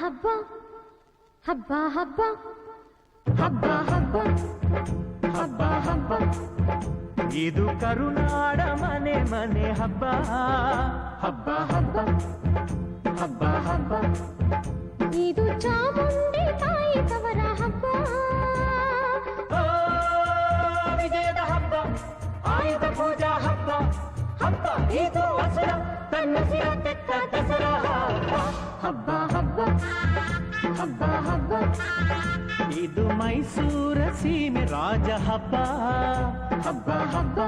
ಹಬ್ಬ ಹಬ್ಬ ಹಬ್ಬ ಹಬ್ಬ ಹಬ್ಬ ಹಬ್ಬ ಹಬ್ಬ. ಇದು ಕರುನಾಡ ಮನೆ ಮನೆ ಹಬ್ಬ. ಹಬ್ಬ ಹಬ್ಬ ಹಬ್ಬ ಹಬ್ಬ. ಇದು ಚಾಮುಂಡಿ ತಾಯಿ ತವರ ಹಬ್ಬ. ವಿಜಯದ ಹಬ್ಬ ಆಯುಧ ಪೂಜಾ ಹಬ್ಬ. ಹಬ್ಬ ಇದು ಹಸುರ ತನ್ನ ಸಿರ ತೆತ್ತ ದಸರಾ ಹಬ್ಬ ಹಬ್ಬ ಹಬ್ಬ. ಇದು ಮೈಸೂರ ಸೀಮೆ ರಾಜ ಹಬ್ಬ. ಹಬ್ಬ ಹಬ್ಬ.